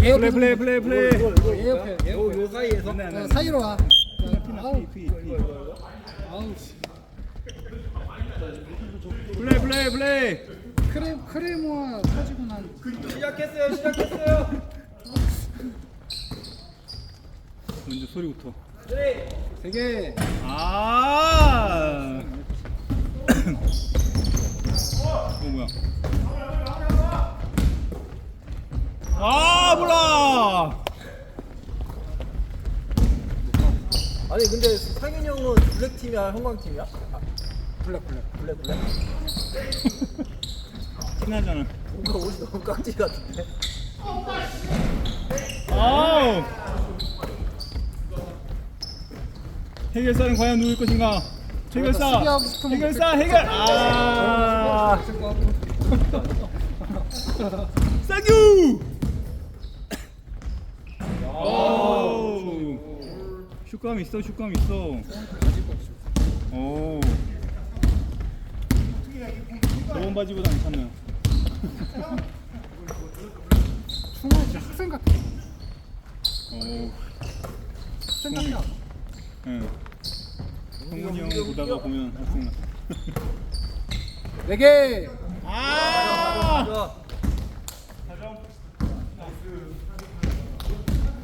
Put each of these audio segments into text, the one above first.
플레이 플레이 플레이 플레이. 얘 옆에 얘 요, 요 사이에서? 네, 네. 어, 사이로 와. 아우 피, 피, 피. 아우 씨. 플레이 플레이 플레이. 크레 크레모아 터지고 난. 시작했어요 시작했어요. 먼저 소리부터. 되게 아. 어 뭐야 아 몰라. 아니 근데 상윤이 형은 블랙 팀이야 형광 팀이야? 아, 블랙 블랙 블랙 블랙? 티나잖아. 뭔가 옷이 너무 깍지 같은데? 아우. 해결사는 과연 누구일 것인가? 해결사. 해결사 해결. 아. 쌍규 오 슛감 있어 슛감 있어 오 저번 바지보다 괜찮네요 충원 진짜 학생 같아 오 학생 같아 예. 성근이 형 보다가 보면 학생 같아. 네개 아! 좋아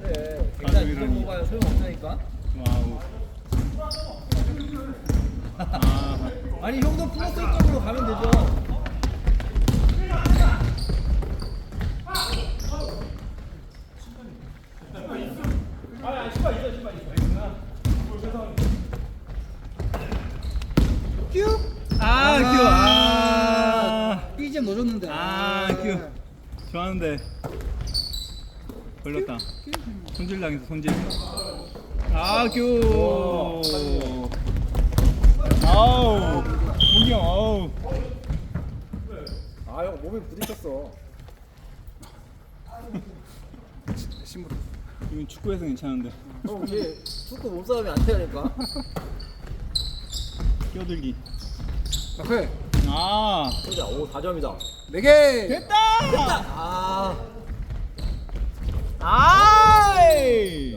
그래 일단 이거. 먹어야 소용없다니까. 아, 아니 형도 플러스 1점으로 가면 되죠 큐 아, 귀여워. 아, 이제 넣어줬는데 아, 귀여워. 좋아하는데. 걸렸다. 손질 당해서 손질. 아, 귀여워. 아우. 형, 아우. 아 형 몸에 부딪혔어 신부름 이건 축구에서 괜찮은데. 형 이제 축구 몸싸움이 안 되니까 끼어들기. 앞에 아, 보자 오 4점이다 네 개 됐다! 아 아이!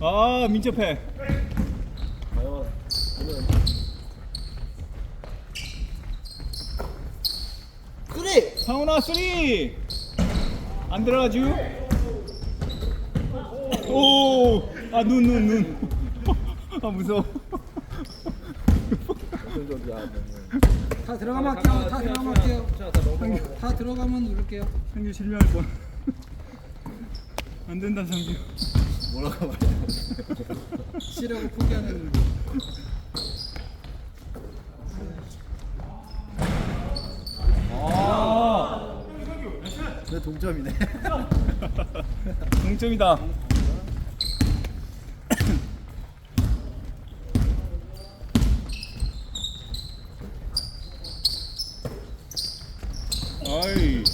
아, 민첩해. 과연 오늘 상훈아 쓰리 안 들어가죠? 오, 아 눈 눈 눈. 아 무서워. 다 들어가면 할게요 다 들어가면 할게요 자, 다 넘어가고. 다 들어가면 누를게요 상규 실명할 뻔. 안 된다 상규. 뭐라고 말해 치려고 포기하는 아내 동점이네 동점이다. 아이.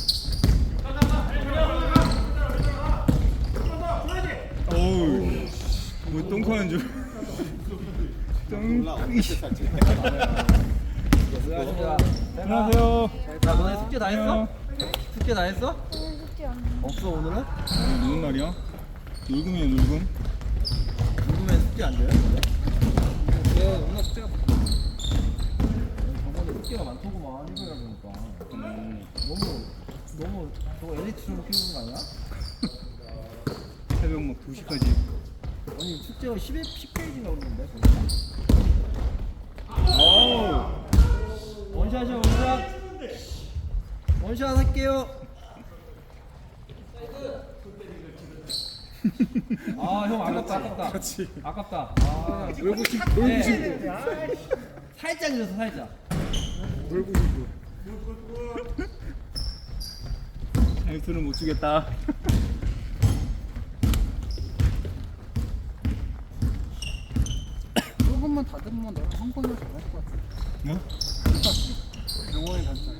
어우, 뭐 똥커는 줄. 똥. 안녕하세요. 자 너네 숙제 다 했어? 숙제 다 했어? 숙제 안 없어 오늘은? 오늘 무슨 날이야? 놀금이에요, 놀금. 궁금해 숙제 안 돼요? 예 오늘 숙제가 저번에 숙제가 많더구만 이거야 보니까 음, 너무 너무 저거 엘리트처럼 키우는 거 아니야? 새벽 막 2시까지. 아니 숙제가 10, 10페이지 나 오는데 어우. 원샷이야 원샷. 원샷 할게요. 아 형 아깝다 아깝다. 그렇지. 아깝다. 아. 놀고 싶 네. 놀고 싶고 살짝 늦었어 살짝. 놀고 싶고 자유투는 못 주겠다. 입만 다듬으면 내가 한 권이나 잘할 것 같아. 응? 영원히 단짝.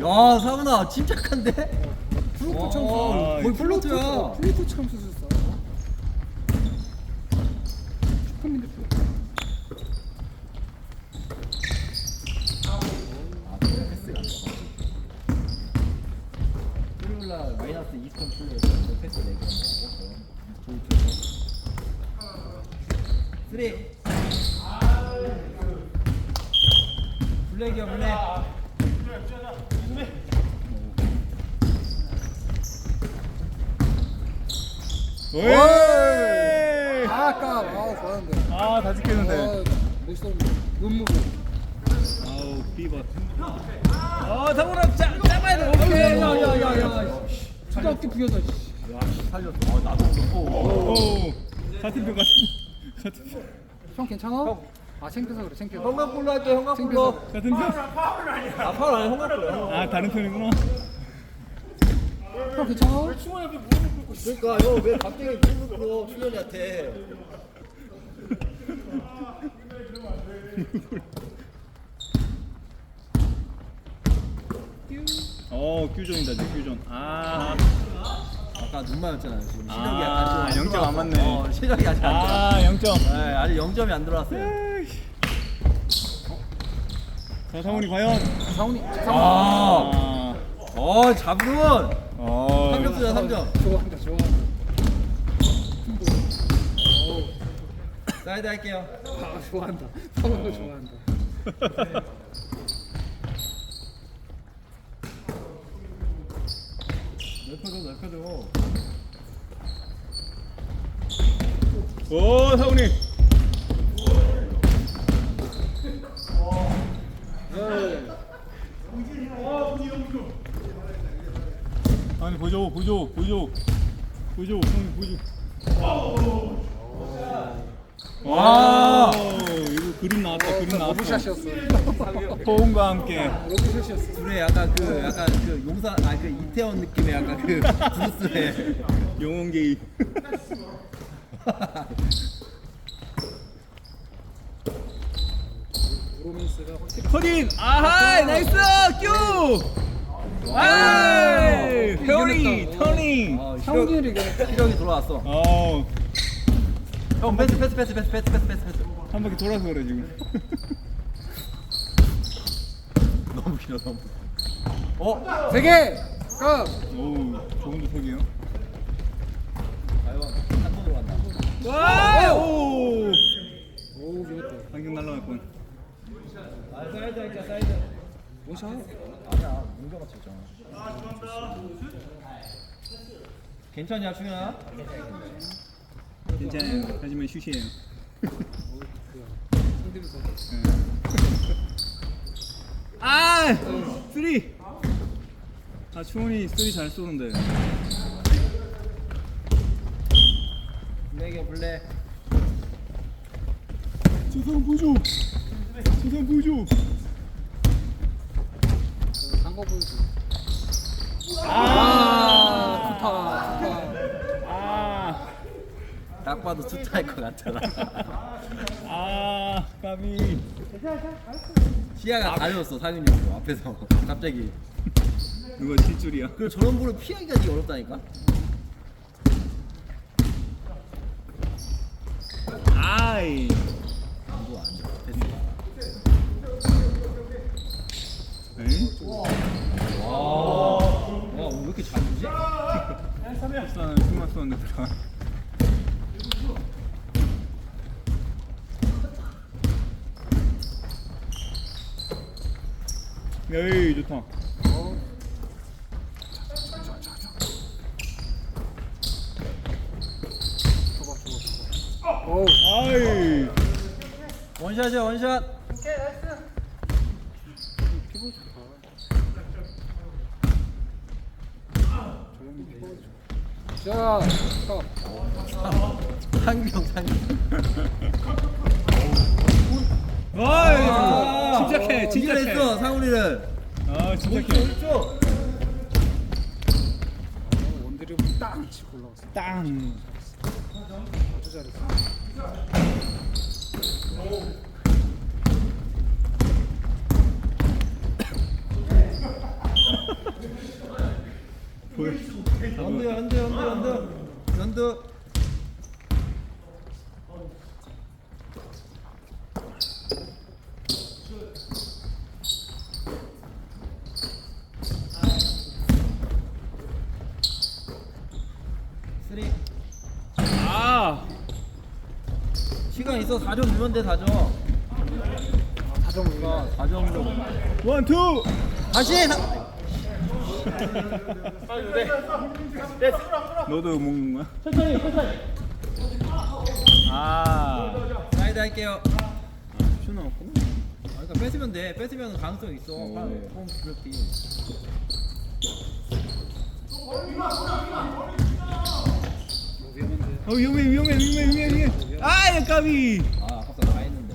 야 사훈아 침착한데? 플로트 와, 와, 거의 플로트야. 플로트처럼 쓰셨어. 슈퍼맨 대표. 아 그래 패스가 안 나와. 토요일날 마이너스 2점 플레이 패스 4개 한다고? 저희 트에서. 3. 블랙이야 블랙. 왜? 아, 아까 아, 좋았는데. 아, 다 찍혔는데. 아, 멋있었는데. 눈무고. 아우, 비버. 어 당훈아 짜 짜봐야 돼. 오케이. 야 야 야 야. 진짜 어깨 부여져. 씨. 야 살렸어. 어 나도 그렇고. 오, 편, 같은. 형 괜찮아? 아, 창피해서 그래, 창피해서. 형광불로 할게 형광불로. 같은 편? 아 파울 아니야 형광불로. 아, 다른 편이구나. 형 괜찮아? 그러니까 형 왜 갑자기 무릎 꿇어 충현이한테. 어, 큐존이다, 저 큐존. 아, 아까 눈 맞았잖아요 지금 시력이 아, 약간 좀 영점 안. 맞네. 어 시력이 아직 안 들어왔어. 아, 0점. 네, 아직 0점이 안 들어왔어요. 자, 상훈이 과연? 사훈이. 아, 아, 어 잡은. 어, 3점수야 3점. 좋아한다, 좋아한다. 사이드 할게요. 아, 좋아한다. 사훈도 좋아한다. 넓혀줘 넓혀줘. 오, 상훈이. 예. 아니, 보여줘, 보여줘, 보여줘. 보여줘, 상훈이 보여줘. 와, 이거 그림 나왔다, 그림 나왔어. 로브샷이었어. 포옹과 함께. 로브샷이었어. 둘의 약간 그 약간 그 용사 아그 이태원 느낌의 약간 그 부스의 영혼 게이. 확실히. 커딘! 아하이! 나이스! 큐! 아이! 페어리! 이겨냈다. 터닝! 시력, 이겨냈다. 시력이 돌아왔어. 어, 형 패스 패스 패스 패스 패스 패스 패스 패스. 한 바퀴 돌아서 그래, 지금. 너무 길어 너무. 어? 세 개! 까! 오, 조금도 색이에요. 과연 한번 들어간다. 와! 오! 오. 아 사이드 할게 사이드. 원샷. 아니야 문경 맞췄잖아. 괜찮냐 충현아? 괜찮아요. 하지만 슛이에요. 아! 쓰리! 아, 충원이 쓰리 잘 쏘는데. 블랙이야 블랙. 저 사람 보여줘! 저 사람 보여줘! 한거 보여줘. 아! 좋다, 좋다. 아! 딱 봐도 투타일 것 같더라. 아, 까비. 시야가 가려졌어 상윤이 형 앞에서 갑자기. 누가 실줄이야? 그리고 저런 볼을 피하기가 되게 어렵다니까. 아이. 이거 아니야. 됐어. 에이? 와, 왜 이렇게 잘 주지? 흡사는 숨만 쏘는데 들어가. 에이 좋다. 오. 아이. 원샷이야 원샷. 오케이 나이스. 자, 스톱. 상경 상경. 와, 침착해, 침착해. 진짜했어 상훈이는. 아, 침착해. 아, 원드립 딱 치고 올라갔어. 땅. üzeriz. 안돼요 안돼요 안돼요 안돼요 안돼요 시간 있어 4점 주면 돼 4점 다정으로. 4점 원, 투! 다시 너도 먹는 거야? 천천히, 천천히. 아, 사이드 할게요 슈 나왔구나. 아, 그러니까 뺏으면 돼 뺏으면 가능성 있어 오. 홈 블록팀 위험한데. 어, 위험해, 위험해, 위험해, 위험해, 위험해. 아, 야, 까비! 아 아깝다 다 했는데